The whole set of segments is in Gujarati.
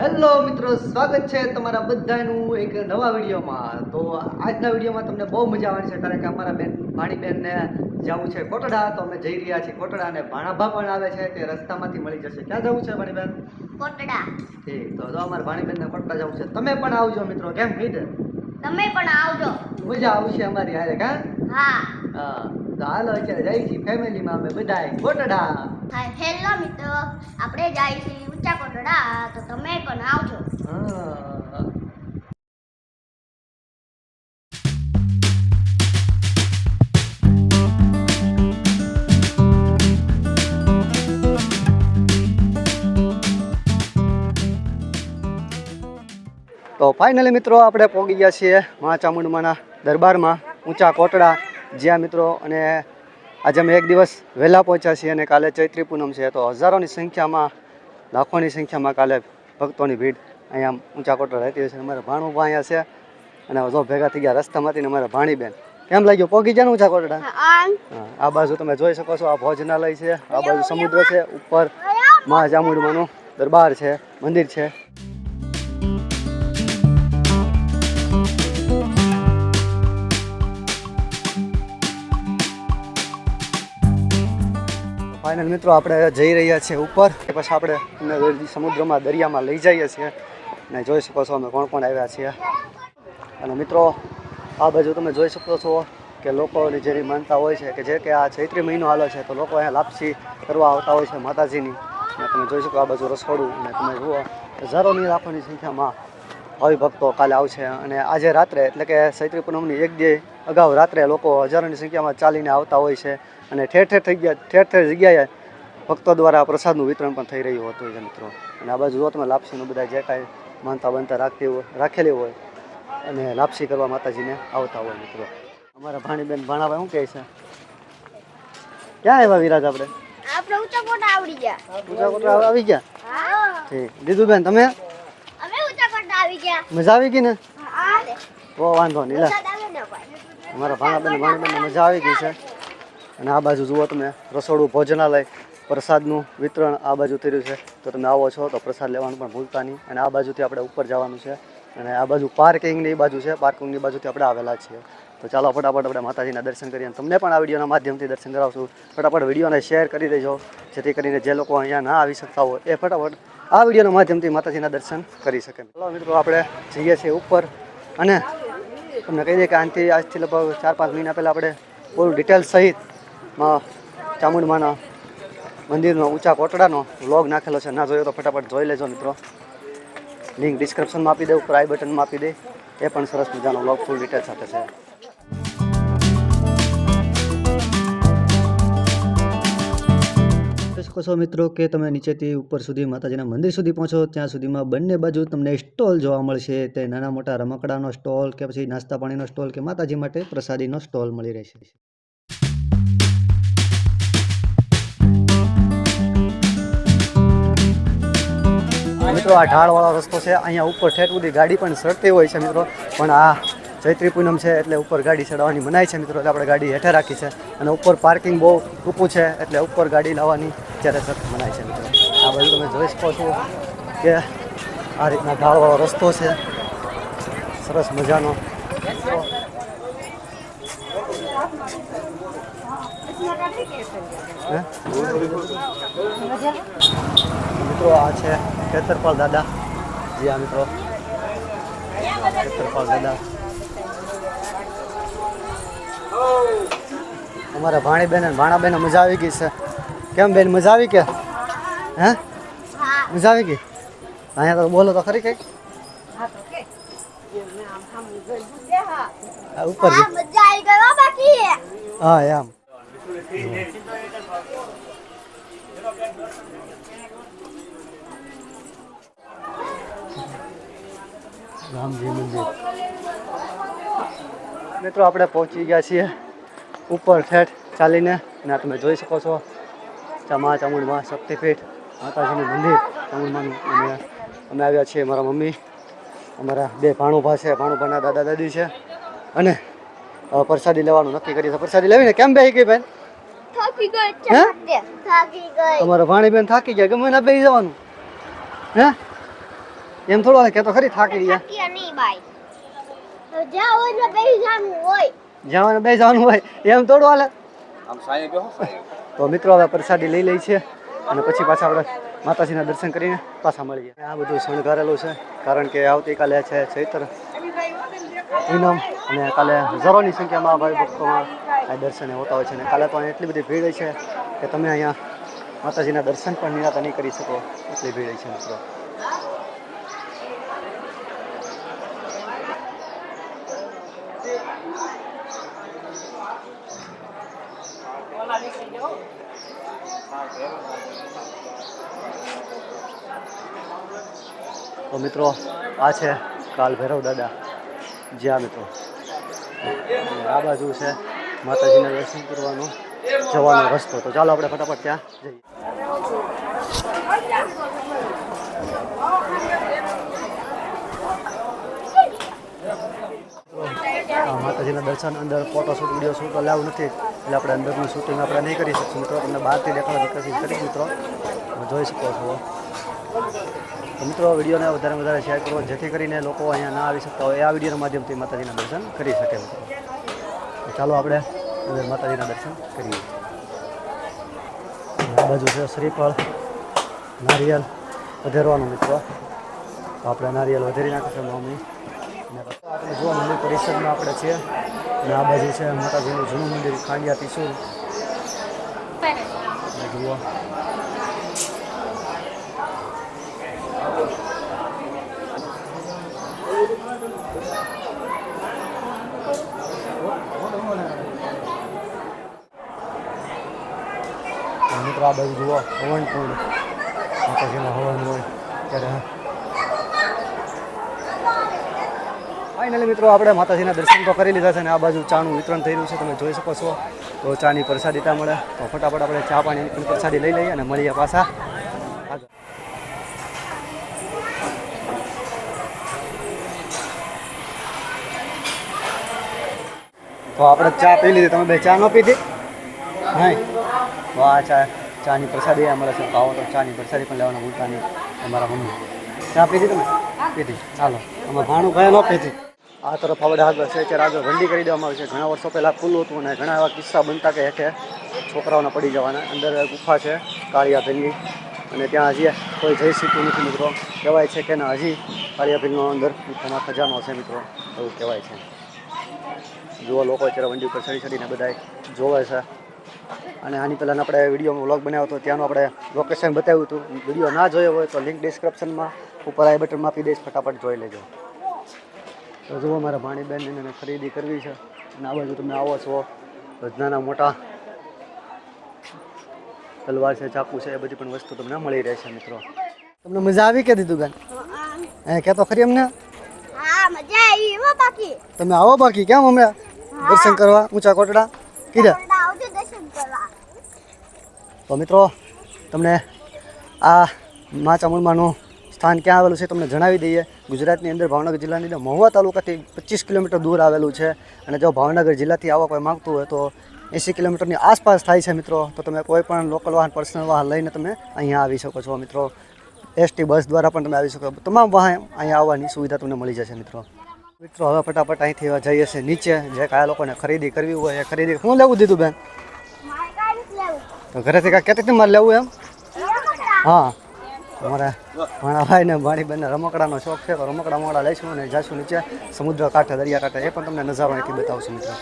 હેલો મિત્રો સ્વાગત છે તમારા બધાનું એક નવા વિડીયોમાં. તો આજના વિડીયોમાં તમને બહુ મજા આવવાની છે કારણ કે અમારા બેન ભાણીબેનને જવું છે કોટડા. તો અમે જઈ રહ્યા છીએ કોટડા અને ભાણાભા પણ આવે છે તે રસ્તામાંથી મળી જશે. ક્યાં જવું છે ભાણીબેન કોટડા. ઠીક તો અમારા ભાણીબેનને કોટડા જવું છે. તમે પણ આવજો મિત્રો કેમ? મીઠ તમે પણ આવજો. મજા આવશે અમારી હારે કા? હા. હા. તો હાલો અત્યારે જઈ છીએ ફેમિલીમાં અમે બધાય. કોટડા હાય હેલો મિત્રો. આપણે જાય ઊંચા કોટડા તો તમે પણ આવજો. હા તો ફાઇનલી મિત્રો આપણે પહોંચી ગયા છીએ મા ચામુંડમાના દરબારમાં ઊંચા કોટડા જ્યાં મિત્રો અને આજે અમે એક દિવસ વહેલા પહોંચ્યા છીએ અને કાલે ચૈત્રી પૂનમ છે તો હજારોની સંખ્યામાં લાખોની સંખ્યામાં કાલે ભક્તોની ભીડ અહીંયા ઊંચા કોટડા રહેતી હોય છે. અમારા ભાણુભા અહીંયા છે અને જો ભેગા થઈ ગયા રસ્તામાંથી ને અમારા ભાણીબેન. કેમ લાગ્યું? પોગી ગયા ને ઊંચા કોટડા આ બાજુ તમે જોઈ શકો છો આ ભોજનાલય છે આ બાજુ સમુદ્ર છે ઉપર મા ચામુંડમાનું દરબાર છે મંદિર છે. ફાઇનલ મિત્રો, આપણે જઈ રહ્યા છીએ ઉપર. પછી આપણે સમુદ્રમાં, દરિયામાં લઈ જઈએ છીએ. અને જોઈ શકો છો અમે કોણ કોણ આવ્યા છીએ. અને મિત્રો, આ બાજુ તમે જોઈ શકો છો કે લોકોની જેની માનતા હોય છે કે જે કે આ ચૈત્રી મહિનો હાલો છે, તો લોકો અહીંયા લાપસી કરવા આવતા હોય છે માતાજીની. અને તમે જોઈ શકો આ બાજુ રસોડું. અને તમે જુઓ, હજારોની લાખોની સંખ્યામાં ભાવિ ભક્તો કાલે આવશે અને આજે રાત્રે એટલે કે ચૈત્રી પૂનમની એક દે અગાઉ રાત્રે લોકો હજારોની સંખ્યામાં ચાલીને આવતા હોય છે અને ઠેર ઠેર થઈ ગયા ઠેર ઠેર જગ્યાએ ભક્તો દ્વારા પ્રસાદનું વિતરણ પણ થઈ રહ્યું હતું છે મિત્રો. અને આ બાજુ જો તમે લાપસીનું બધા જે કાંઈ માનતા બનતા રાખતી હોય રાખેલી હોય અને લાપસી કરવા માતાજીને આવતા હોય મિત્રો. અમારા ભાણીબેન ભાણાભાઈ શું કહે છે? ક્યાં આવ્યા વિરાજ આપણે? આપણે ઊંચા કોટા આવડી ગયા. કોટડા આવી ગયા? ઠીક. દીદુબેન તમે અમે ઊંચા કોટા આવી ગયા મજા આવી ગઈ ને? વાંધો નહીં લે. અમારા ભાણાબેન ભાણાબેન મજા આવી ગઈ છે. અને આ બાજુ જુઓ તમે રસોડું ભોજનાલય પ્રસાદનું વિતરણ આ બાજુ થયું છે. તો તમે આવો છો તો પ્રસાદ લેવાનું પણ ભૂલતા નહીં. અને આ બાજુથી આપણે ઉપર જવાનું છે. અને આ બાજુ પાર્કિંગની બાજુ છે પાર્કિંગની બાજુથી આપણે આવેલા છીએ. તો ચાલો ફટાફટ આપણે માતાજીના દર્શન કરીએ અને તમને પણ આ વિડીયોના માધ્યમથી દર્શન કરાવશું. ફટાફટ વિડીયોને શેર કરી દેજો જેથી કરીને જે લોકો અહીંયા ના આવી શકતા હોય એ ફટાફટ આ વિડીયોના માધ્યમથી માતાજીના દર્શન કરી શકે. ચાલો મિત્રો, આપણે જઈએ છીએ ઉપર અને તમને કહી દઈએ કે આનાથી આજથી લગભગ ચાર પાંચ મહિના પહેલાં આપણે પૂરું ડિટેલ સહિત ચામુંડમાના મંદિરનો ઊંચા કોટડાનો વ્લોગ નાખેલો છે. ના જોયો તો ફટાફટ જોઈ લેજો મિત્રો. લિંક ડિસ્ક્રિપ્શનમાં આપી દે ઉપર આઈ બટનમાં આપી દે. એ પણ સરસ મજાનો વ્લોગ ફૂલ ડિટેલ સાથે છે. શકો છો મિત્રો કે તમે નીચેથી ઉપર સુધી માતાજીના મંદિર સુધી પહોંચો, ત્યાં સુધીમાં બંને બાજુ તમને સ્ટોલ જોવા મળશે. તે નાના મોટા રમકડાનો સ્ટોલ કે પછી નાસ્તા પાણીનો સ્ટોલ કે માતાજી માટે પ્રસાદીનો સ્ટોલ મળી રહેશે. મિત્રો આ ઢાળવાળો રસ્તો છે, અહીંયા ઉપર ઠેઠ સુધી ગાડી પણ ચડતી હોય છે મિત્રો. પણ આ ચૈત્રી પૂનમ છે એટલે ઉપર ગાડી ચડાવવાની મનાય છે મિત્રો. આપણે ગાડી હેઠે રાખી છે અને ઉપર પાર્કિંગ બહુ ટૂંકું છે એટલે ઉપર ગાડી લાવવાની ત્યારે સખત મનાય છે મિત્રો. આ બાજુ તમે જોઈ શકો છો કે આ રીતના ઢાળવાળો રસ્તો છે. સરસ મજાનો? મિત્રો, આ છે ખેતરપાલ દાદા. જી આ મિત્રો. ખેતરપાલ દાદા. અમારા ભાણીબેન અને ભાણાબેન મજા આવી ગઈ છે. કેમ બેન મજા આવી કે? હે? હા. મજા આવી ગઈ અહીંયા તો બોલો તો ખરી કંઈક. આ ઉપર હા મજા આવી ગઈ હો બાકી. હા એમ. રામજી મંદિર. મિત્રો આપણે પહોંચી ગયા છીએ ઉપર ઠેઠ ચાલીને અને આ તમે જોઈ શકો છો ચામા ચામુંડમાં શક્તિપીઠ માતાજીનું મંદિર ચામુંડમાનું અને અમે આવ્યા છીએ મારા મમ્મી અમારા બે ભાણુભા છે ભાણુભાના દાદા દાદી છે. અને હવે પ્રસાદી લેવાનું નક્કી કરીએ છીએ પ્રસાદી લેવીને કેમ બેસી ગઈ બેન? થાકી ભાણી બેન થાકી ભાણીબેન થાકી ગયા ગમે ના બેસી જવાનું. હે? એમ થોડું હાલે કે તો ખરી થાકી ગયા. જવાનું હોય. બે જવાનું હોય. એમ થોડું હાલે. આમ સાંજે. તો મિત્રો હવે પ્રસાદી લઈ લઈ છે અને પછી પાછા આપણે માતાજીના દર્શન કરીને પાછા મળીએ. આ બધું શણગારેલું છે, કારણ કે આવતીકાલે છે ચૈત્ર. પૂનમ અને કાલે હજારોની સંખ્યામાં ભાઈ ભક્તોમાં આ દર્શને હોતા હોય છે અને કાલે તો અહીંયા એટલી બધી ભીડ છે કે તમે અહીંયા માતાજીના દર્શન પણ નિરાતા નહીં કરી શકો, એટલી ભીડ છે મિત્રો. મિત્રો, આ છે કાલ ભૈરવ દાદા. જ્યાં મિત્રો. આ બાજુ છે માતાજીના દર્શન કરવાનો જવાનો રસ્તો. તો ચાલો આપણે ફટાફટ ત્યાં જઈએ. માતાજીના દર્શન અંદર ફોટો શૂટ વીડિયો શૂટ અલાવ નથી. એટલે આપણે અંદરનું શૂટિંગ આપણે નહીં કરી શકશું મિત્રો. તમને બહારથી દેખાડો કોશિશ કરી મિત્રો. જોઈ શકો છો. તો મિત્રો વિડીયોને વધારે વધારે શેર કરો જેથી કરીને લોકો અહીંયા ના આવી શકતા હોય. આ વિડીયોના માધ્યમથી માતાજીના દર્શન કરી શકે મિત્રો. ચાલો આપણે અંદર માતાજીના દર્શન કરીએ. બાજુ છે શ્રીફળ નારિયેલ વધેરવાનું મિત્રો. આપણે નારિયેલ વધેરી નાખીશું મમ્મી આપણે જુઓ મંદિર પરિસરમાં આપણે છીએ. અને આ બાજુ છે માતાજીનું જૂનું મંદિર ખાંડિયા અને જુઓ અને મિત્રો આ બધું જુઓ હવન કુંડ માતાજીના હવન હોય ત્યારે ફાઇનલી મિત્રો, આપણે માતાજીના દર્શન તો કરી લીધા છે અને આ બાજુ ચાનું વિતરણ થઈ છે, તમે જોઈ શકો છો. તો ચાની પ્રસાદી ત્યાં મળે. તો ફટાફટ આપણે ચા પાણી પ્રસાદી લઈ લઈએ અને મળીએ પાછા. તો આપણે ચા પી લીધી. તમે બે ચા ન પીધી? નહીં? વાહ, ચા. ચાની પ્રસાદી અમારા તો આવો તો ચાની પ્રસાદી પણ લેવાના ભૂલતા અમારા મમ્મી. ચા પીધી તમે? પીધી. ચાલો અમે ભાણું ભાઈ ન પીધી. આ તરફ આવડે આગળ છે. ત્યારે આગળ રંડી કરી દેવામાં આવી છે. ઘણા વર્ષો પહેલાં ખુલ્લું હતું અને ઘણા એવા કિસ્સા બનતા કે હેઠે છોકરાઓને પડી જવાના. અંદર ગુફા છે કાળિયા ભીલની અને ત્યાં હજી કોઈ જઈ શકતું નથી મિત્રો. કહેવાય છે કે ના, હજી કાળિયા ભીલનો અંદર ગુફામાં ખજાનો છે મિત્રો. એવું કહેવાય છે. જુઓ લોકો અત્યારે વંડી ઉપર ચડી ચડીને બધા જોવે છે. અને આની પહેલાં આપણે વિડીયોમાં વ્લોગ બનાવ્યો હતો ત્યાંનું આપણે લોકેશન બતાવ્યું હતું. વીડિયો ના જોયો હોય તો લિંક ડિસ્ક્રિપ્શનમાં ઉપર આઈ બટનમાં આપી દઈશ ફટાફટ જોઈ લેજો. તો જુઓ મારા ભાણીબેન એને ખરીદી કરવી છે. અને આ બાજુ તમે આવો છો તો નાના મોટા. તલવાર છે ચાકુ છે એ બધી પણ વસ્તુ તમને મળી રહેશે મિત્રો. તમને મજા આવી કે દીધું બેન? હે. કે તો ખરી અમને? તમે આવો બાકી કેમ અમે? દર્શન કરવા ઊંચા કોટડા. કીધા? તો મિત્રો, તમને આ મા ચામુંડમાનું સ્થાન ક્યાં આવેલું છે તમને જણાવી દઈએ. ગુજરાતની અંદર ભાવનગર જિલ્લાની અંદર મહુવા તાલુકાથી પચીસ કિલોમીટર દૂર આવેલું છે અને જો ભાવનગર જિલ્લાથી આવવા કોઈ માગતું હોય તો એંસી કિલોમીટરની આસપાસ થાય છે મિત્રો. તો તમે કોઈ પણ લોકલ વાહન પર્સનલ વાહન લઈને તમે અહીંયા આવી શકો છો મિત્રો. એસટી બસ દ્વારા પણ તમે આવી શકો તમામ વાહન અહીંયા આવવાની સુવિધા તમને મળી જશે મિત્રો. મિત્રો, હવે ફટાફટ અહીંથી જઈએ છીએ નીચે. જે કયા લોકોને ખરીદી કરવી હોય એ ખરીદી. શું લેવું દીધું બેન? તો ઘરેથી કાંઈ કહેતી હતી મારે લેવું એમ? હા. અમારે ભાણા ભાઈ ને ભાણી બેનને રમકડાનો શોખ છે તો રમકડા મોડા લઈશું અને જાશું નીચે સમુદ્ર કાંઠે દરિયા કાંઠે. એ પણ તમને નજારો અહીંથી બતાવશું મિત્રો.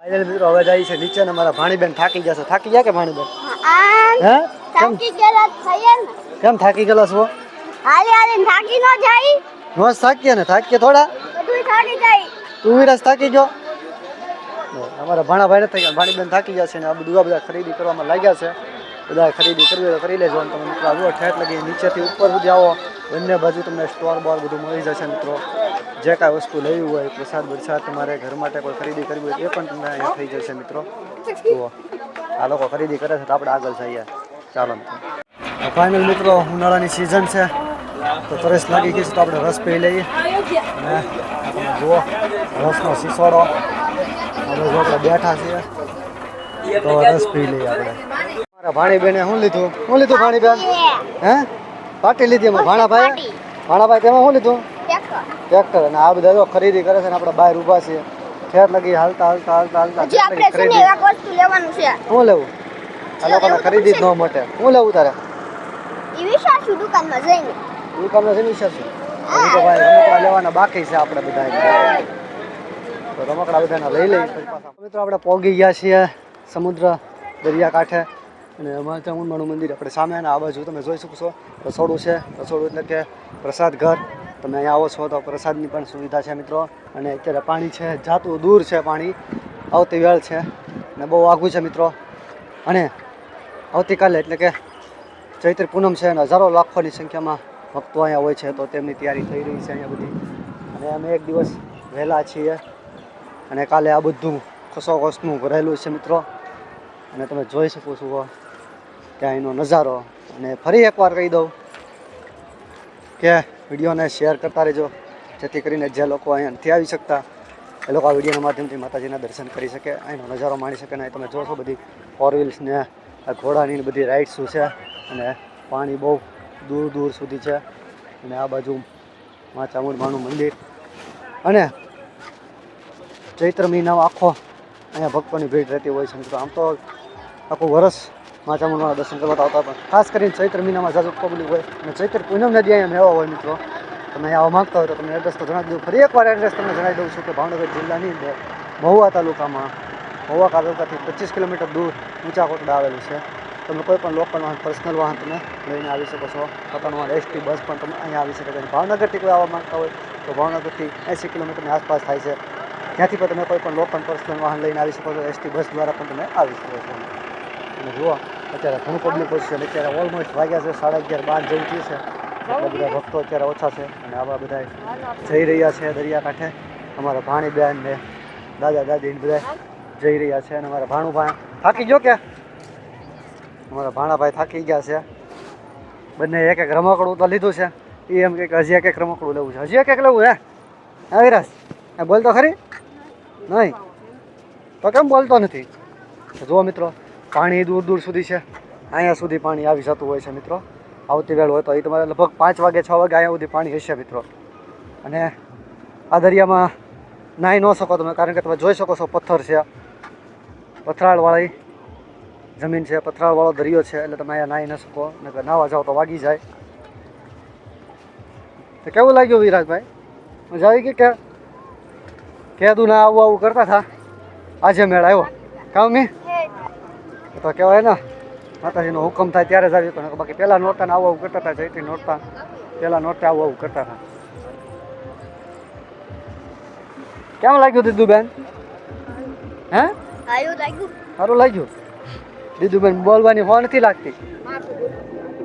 ફાઇનલ મિત્રો હવે જાય છે નીચે ને મારા ભાણીબેન થાકી જશે થાકી ગયા કે ભાણીબેન? બેન હે? કેમ? કેમ થાકી ગયેલા છો? હાલે હાલે થાકી ન જાય. નો થાકીએ ને? થાકીએ થોડા? તું થાકી જાય. તું વિરાજ થાકી ગયો? અમારા ભાણા ભાઈ નથી ભાણીબેન થાકી ગયા છે ને આ બધું આ બધા ખરીદી કરવામાં લાગ્યા છે. બધા ખરીદી કરવી હોય તો કરી લેજો. અને તમે મિત્રો આવો ઠેઠ લગી નીચેથી ઉપર સુધી આવો. બંને બાજુ તમને સ્ટોર બોર બધું મળી જશે મિત્રો. જે કાંઈ વસ્તુ લેવી હોય, પ્રસાદ બરસાદ તમારે ઘર માટે કોઈ ખરીદી કરવી હોય, એ પણ તમને અહીંયા થઈ જશે મિત્રો. જુઓ, આ લોકો ખરીદી કરે છે તો આપણે આગળ જઈએ. ચાલો ફાઇનલ મિત્રો, ઉનાળાની સિઝન છે. તો તરસ લાગી ગઈ છે તો આપણે રસ પી લઈએ. અને જુઓ, રસનો આપણે જો આપણે બેઠા છીએ. તો રસ પી લઈએ આપણે. મારા ભાણીબેને શું લીધું? શું લીધું ભાણીબેન? હે? પાટી લીધી એમાં ભાણાભાઈ ભાણાભાઈ તેમાં શું લીધું? ટ્રેક્ટર. ટ્રેક્ટર. અને આ બધા જો ખરીદી કરે છે ને આપણે બહાર ઊભા છીએ. ઠેર લગી હાલતા હાલતા હાલતા હાલતા. છે ખરીદી. છે. શું લેવું? આ લોકોને ખરીદી જ ન. મટે. શું લેવું તારે? દુકાનમાં જઈને. દુકાનમાં જઈને વિશ્વાસ છે તો ભાઈ લેવાના બાકી છે આપણે બધા તો રમકડા બધાના લઈ લઈ મિત્રો આપણે પહોંચી ગયા છીએ સમુદ્ર દરિયા કાંઠે. અને અમારે ચામુંડમાનું મંદિર આપણે સામે અને આ બાજુ તમે જોઈ શકશો રસોડું છે. રસોડું એટલે કે પ્રસાદ ઘર. તમે અહીંયા આવો છો તો પ્રસાદની પણ સુવિધા છે મિત્રો. અને અત્યારે પાણી છે, જાતું દૂર છે પાણી. આવતી વેળ છે અને બહુ આઘું છે મિત્રો. અને આવતીકાલે એટલે કે ચૈત્ર પૂનમ છે અને હજારો લાખોની સંખ્યામાં ભક્તો અહીંયા હોય છે તો તેમની તૈયારી થઈ રહી છે અહીંયા બધી. અને અમે એક દિવસ વહેલા છીએ. અને કાલે આ બધું ખસોખસનું ભરેલું છે મિત્રો. અને તમે જોઈ શકો છો કે અહીંનો નજારો. અને ફરી એકવાર કહી દઉં કે વિડીયોને શેર કરતા રહેજો, જેથી કરીને જે લોકો અહીંયા નથી આવી શકતા, એ લોકો આ વિડીયોના માધ્યમથી માતાજીના દર્શન કરી શકે, અહીંનો નજારો માણી શકે. ને તમે જોશો બધી ફોર વ્હીલ્સ ને આ ઘોડાની બધી રાઇડ્સો છે અને પાણી બહુ દૂર દૂર સુધી છે. અને આ બાજુ મા ચામુંડમાનું મંદિર. અને ચૈત્ર મહિનામાં આખો અહીંયા ભક્તોની ભીડ રહેતી હોય છે આમ તો આખું વરસ મા ચામુંડમાના દર્શન કરવા આવતા પણ ખાસ કરીને ચૈત્ર મહિનામાં જાજુ પબ્લિક હોય અને ચૈત્ર પૂનમના દી અહીંયા મેળવા હોય મિત્રો. તમે અહીંયા આવવા માંગતા હોય તો તમને એડ્રેસ તો જણાવી દઉં ફરી એકવાર એડ્રેસ તમને જણાવી દઉં છું કે ભાવનગર જિલ્લાની અંદર મહુવા તાલુકામાં મહુવા તાલુકાથી પચીસ કિલોમીટર દૂર ઊંચા કોટડા આવેલું છે. તમે કોઈ પણ લોકલ વાહન પર્સનલ વાહન તમે લઈને આવી શકો છો. પોતાનું એસટી બસ પણ તમે અહીંયા આવી શકો છો. ભાવનગરથી કોઈ આવવા માંગતા હોય તો ભાવનગરથી એંસી કિલોમીટરની આસપાસ થાય છે. ત્યાંથી પણ તમે કોઈ પણ લોકલ પર્સનલ વાહન લઈને આવી શકો છો. એસટી બસ દ્વારા પણ તમે આવી શકો છો. અને જુઓ, અત્યારે ઘણું પબ્લિક હોય છે અને અત્યારે ઓલમોસ્ટ વાગ્યા છે, સાડા અગિયાર બાર જેવું થયું છે. એટલા બધા ભક્તો અત્યારે ઓછા છે અને આવા બધા જઈ રહ્યા છે દરિયાકાંઠે. અમારા ભાણી બેન ને દાદા દાદી ને બધા જઈ રહ્યા છે અને અમારા ભાણું ભાઈ થાકી ગયો કે અમારા ભાણાભાઈ થાકી ગયા છે. બંને એક એક રમકડું તો લીધું છે. એ એમ કે હજી એક એક રમકડું લેવું છે. હજી એક એક લેવું હે? હા વિરાસ એ બોલતો ખરી. નહીં. તો કેમ બોલતો નથી? જુઓ મિત્રો, પાણી દૂર દૂર સુધી છે. અહીંયા સુધી પાણી આવી જતું હોય છે મિત્રો. આવતી વેળ હોય તો એ તમારે લગભગ પાંચ વાગે, છ વાગે અહીંયા સુધી પાણી હશે મિત્રો. અને આ દરિયામાં નાહી ન શકો તમે, કારણ કે તમે જોઈ શકો છો પથ્થર છે. પથરાળવાળી જમીન છે, પથરાળવાળો દરિયો છે, એટલે તમે અહીંયા નાહી ન શકો અને નાહવા જાઓ તો વાગી જાય. તો કેવું લાગ્યું વિરાજભાઈ? મજા આવી ગઈ કે? કહેતું ના આવું આવું કરતા હતા. આજે મેળ આવ્યો. કામ મી તો કહેવાય ને માતાજીનો હુકમ થાય ત્યારે જ આવી. પણ બાકી પહેલાં નોરતા ને આવું આવું કરતા હતા જઈથી નોરતા. પહેલાં નોરતા આવું આવું કરતા હતા. કેમ લાગ્યું દીદુબેન? હે? આયું લાગ્યું. સારું લાગ્યું? દીદુબેન બોલવાની હો નથી લાગતી.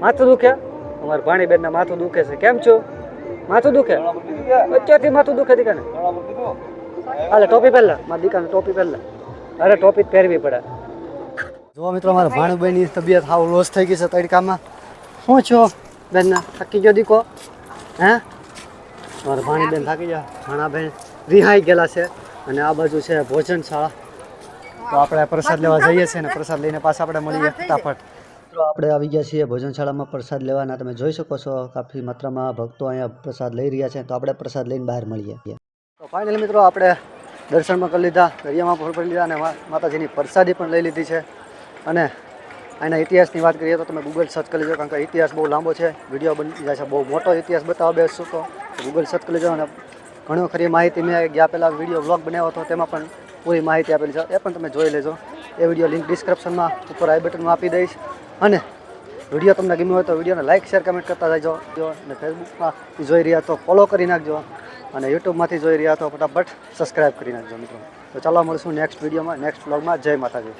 માથું દુખે? અમારા ભાણીબેનના માથું દુખે છે. કેમ છો? માથું દુખે? અત્યારથી માથું દુખે દીકાને હાલે ટોપી પહેલા મારા દીકાને ટોપી પહેલા અરે ટોપી પહેરવી પડે. જો મિત્રો, મારા ભાણુભાઈની તબિયત હાવ લોસ થઈ ગઈ છે તડકામાં. શું છો? બેન થાકી ગયો દીકો? હે? મારા ભાણી બેન થાકી ગયા. ભાણાબેન રિહાઈ ગયેલા છે અને આ બાજુ છે ભોજનશાળા. તો આપણે પ્રસાદ લેવા જઈએ છીએ ને, પ્રસાદ લઈને પાછા આપણે મળીએ ફટાફટ. મિત્રો, આપણે આવી ગયા છીએ ભોજનશાળામાં પ્રસાદ લેવાના. તમે જોઈ શકો છો, કાફી માત્રામાં ભક્તો અહીંયા પ્રસાદ લઈ રહ્યા છે. તો આપણે પ્રસાદ લઈને બહાર મળીએ. તો ફાઇનલી મિત્રો આપણે દર્શનમાં કરી લીધા, દરિયામાં પણ કરી લીધા અને માતાજીની પ્રસાદી પણ લઈ લીધી છે. અને એના ઇતિહાસની વાત કરીએ તો તમે ગૂગલ સર્ચ કરી લેજો કારણ કે ઇતિહાસ બહુ લાંબો છે. વીડિયો બની જાય છે, બહુ મોટો ઇતિહાસ બતાવવા બેસશું તો ગૂગલ સર્ચ કરી લેજો અને ઘણી ખરી માહિતી મેં ગયા પહેલાં વીડિયો બ્લોગ બનાવ્યો હતો, તેમાં પણ પૂરી માહિતી આપેલી છે. એ પણ તમે જોઈ લેજો. એ વીડિયો લિંક ડિસ્ક્રિપ્શનમાં ઉપર આઈ બટનમાં આપી દઈશ. અને વીડિયો તમને ગમ્યો હોય તો વિડીયોને લાઇક શેર કમેન્ટ કરતા જજો અને ફેસબુકમાં જોઈ રહ્યા તો ફોલો કરી નાખજો. અને યુટ્યુબમાંથી જોઈ રહ્યા તો ફટાફટ સબસ્ક્રાઈબ કરી નાખજો મિત્રો. તો ચાલો મળશું નેક્સ્ટ વિડીયોમાં નેક્સ્ટ બ્લોગમાં જય માતાજી.